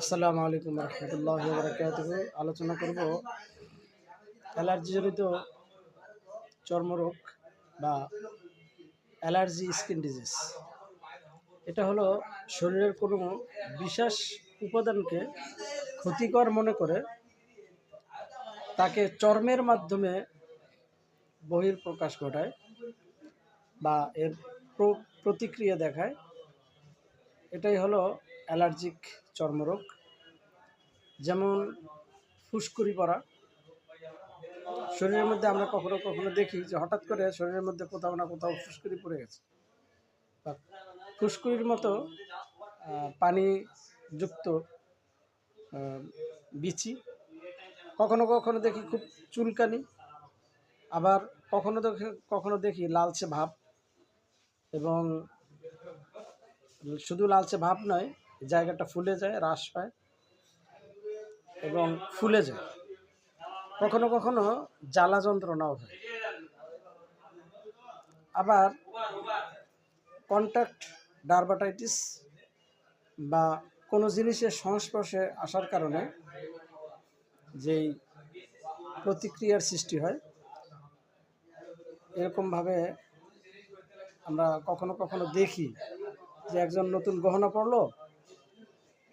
আসসালামু আলাইকুম রহমতুল্লাহ বরকাত আলোচনা করব অ্যালার্জিজনিত চর্মরোগ বা অ্যালার্জি স্কিন ডিজিজ। এটা হলো শরীরের কোনো বিশেষ উপাদানকে ক্ষতিকর মনে করে, তাকে চর্মের মাধ্যমে বহির প্রকাশ ঘটায় বা এর প্রতিক্রিয়া দেখায়। এটাই হলো অ্যালার্জিক চর্মরোগ, যেমন ফুসকুড়ি পড়া। শরীরের মধ্যে আমরা কখনো কখনো দেখি যে হঠাৎ করে শরীরের মধ্যে কোথাও না কোথাও ফুসকুড়ি পড়ে গেছে। বা ফুসকুড়ির মতো পানিযুক্ত বিচি। কখনো কখনো দেখি খুব চুলকানি। আবার কখনো দেখি কখনো দেখি লালচে ভাব। এবং শুধু লালচে ভাব নয় জায়গাটা ফুলে যায়, হ্রাস পায় এবং ফুলে যায়। কখনো কখনো জ্বালা যন্ত্রণাও হয়। আবার কন্ট্যাক্ট ডার্বাটাইটিস বা কোনো জিনিসের সংস্পর্শে আসার কারণে যেই প্রতিক্রিয়ার সৃষ্টি হয়, এরকমভাবে আমরা কখনো কখনো দেখি যে একজন নতুন গহনা পড়ল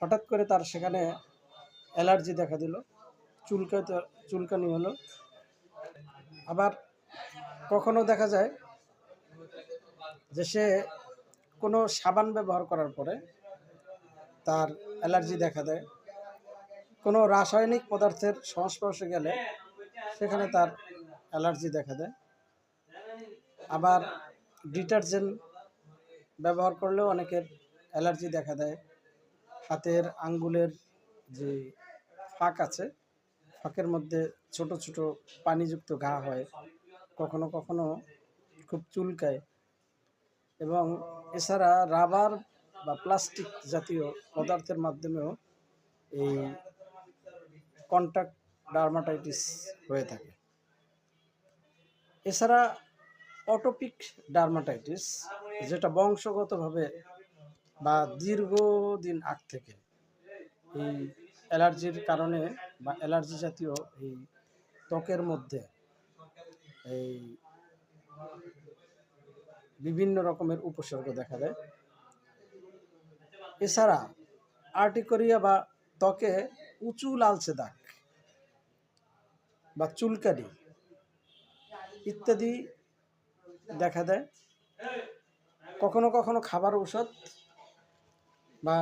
হঠাৎ করে তার সেখানে অ্যালার্জি দেখা দিল চুলকাতে চুলকানি হলো। আবার কখনো দেখা যায় যে সে কোনো সাবান ব্যবহার করার পরে তার অ্যালার্জি দেখা দেয়। কোনো রাসায়নিক পদার্থের সংস্পর্শে গেলে সেখানে তার অ্যালার্জি দেখা দেয়। আবার ডিটারজেন্ট ব্যবহার করলেও অনেকের অ্যালার্জি দেখা দেয়। হাতের আঙ্গুলের যে ফাঁক আছে, ফাঁকের মধ্যে ছোট ছোট পানিযুক্ত ঘা হয়, কখনো কখনো খুব চুলকায় এবং এছাড়া রাবার বা প্লাস্টিক জাতীয় পদার্থের মাধ্যমেও এই কন্ট্যাক্ট ডার্মাটাইটিস হয়ে থাকে। এছাড়া অটোপিক ডার্মাটাইটিস, যেটা বংশগতভাবে বা দীর্ঘদিন আগ থেকে এই অ্যালার্জির কারণে বা অ্যালার্জি জাতীয় এই ত্বকের মধ্যে এই বিভিন্ন রকমের উপসর্গ দেখা দেয়। এছাড়া আর্টিকোরিয়া বা ত্বকে উঁচু লালচে দাগ বা চুলকানি ইত্যাদি দেখা দেয়। কখনো কখনো খাবার ঔষধ বা